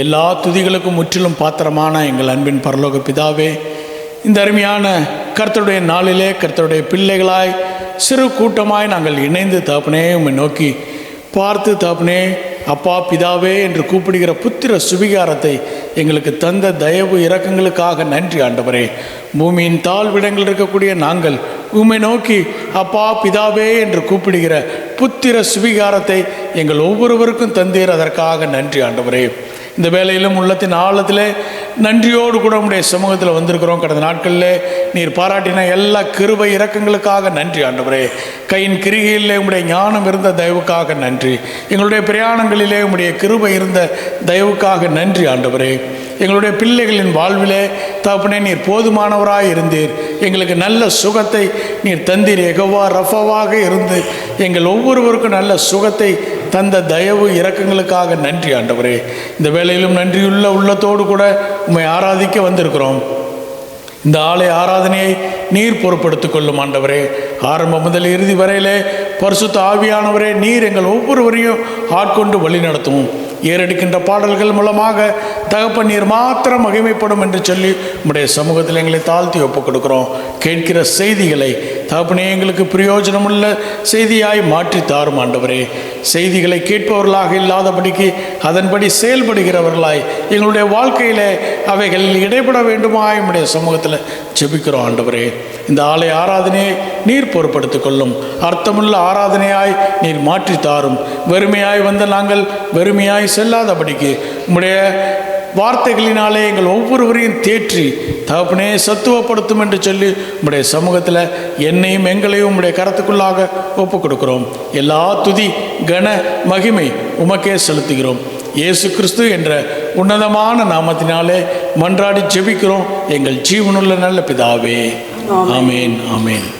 எல்லா துதிகளுக்கும் முற்றிலும் பாத்திரமான எங்கள் அன்பின் பரலோக பிதாவே இந்த அருமையான கர்த்தருடைய நாளிலே கர்த்தருடைய பிள்ளைகளாய் சிறு கூட்டமாய் நாங்கள் இணைந்து தகப்பனே உம்மை நோக்கி பார்த்து தகப்பனே அப்பா பிதாவே என்று கூப்பிடுகிற புத்திர சுவிகாரத்தை எங்களுக்கு தந்த தயவு இரக்கங்களுக்காக நன்றி ஆண்டவரே. பூமியின் தாழ்விடங்கள் இருக்கக்கூடிய நாங்கள் உம்மை நோக்கி அப்பா பிதாவே என்று கூப்பிடுகிற புத்திர சுவிகாரத்தை எங்கள் ஒவ்வொருவருக்கும் தந்தீர் அதற்காக நன்றி ஆண்டவரே. இந்த வேலையிலும் உள்ளத்தின் ஆழத்திலே நன்றியோடு கூட உடைய சமூகத்தில் வந்திருக்கிறோம். கடந்த நாட்களில் நீர் பாராட்டின எல்லா கிருபை இரக்கங்களுக்காக நன்றி ஆண்டவரே. கையின் கிரிகையிலே உங்களுடைய ஞானம் இருந்த தயவுக்காக நன்றி. எங்களுடைய பிரயாணங்களிலே உங்களுடைய கிருபை இருந்த தயவுக்காக நன்றி ஆண்டவரே. எங்களுடைய பிள்ளைகளின் வாழ்விலே தப்புனே நீர் போதுமானவராக இருந்தீர். எங்களுக்கு நல்ல சுகத்தை நீர் தந்தீர். எகவா ரஃபவாக இருந்து எங்கள் ஒவ்வொருவருக்கும் நல்ல சுகத்தை தந்த தயவு இரக்கங்களுக்காக நன்றி ஆண்டவரே. இந்த வேளையிலும் நன்றியுள்ள உள்ளத்தோடு கூட உண்மை ஆராதிக்க வந்திருக்கிறோம். இந்த ஆலை ஆராதனையை நீர் பொறுப்படுத்திக் கொள்ளும் ஆண்டவரே. ஆரம்பம் முதல் இறுதி வரையிலே பரிசுத்த ஆவியானவரே நீர் எங்கள் ஒவ்வொருவரையும் ஆட்கொண்டு வழி நடத்தும் ஏறெடுக்கின்ற பாடல்கள் மூலமாக தகப்ப நீர் மாத்திரம் மகிமைப்படும் என்று சொல்லி உடைய சமூகத்தில் எங்களை தாழ்த்தி ஒப்புக் கொடுக்கிறோம். கேட்கிற செய்திகளை தகப்பனே எங்களுக்கு பிரயோஜனமுள்ள செய்தியாய் மாற்றி தாரும் ஆண்டவரே. செய்திகளை கேட்பவர்களாக இல்லாதபடிக்கு அதன்படி செயல்படுகிறவர்களாய் எங்களுடைய வாழ்க்கையில் அவைகள் இடைபட வேண்டுமா உம்முடைய சமூகத்தில் ஜெபிக்கிறோம் ஆண்டவரே. இந்த ஆலய ஆராதனையை நீர் பொறுப்படுத்திக் கொள்ளும். அர்த்தமுள்ள ஆராதனையாய் நீர் மாற்றி தாரும். வெறுமையாய் வந்த நாங்கள் வெறுமையாய் செல்லாதபடிக்கு உம்முடைய வார்த்தைகளினாலே எங்கள் ஒவ்வொருவரையும் தேற்றி தகப்பனே சத்துவப்படுத்தும் என்று சொல்லி உம்முடைய சமூகத்தில் என்னையும் எங்களையும் உம்முடைய கரத்துக்குள்ளாக ஒப்புக் கொடுக்கிறோம் எல்லா துதி கன மகிமை உமக்கே செலுத்துகிறோம். இயேசு கிறிஸ்து என்ற உன்னதமான நாமத்தினாலே மன்றாடி ஜெபிக்கிறோம். எங்கள் ஜீவனுள்ள நல்ல பிதாவே. ஆமேன் ஆமேன்.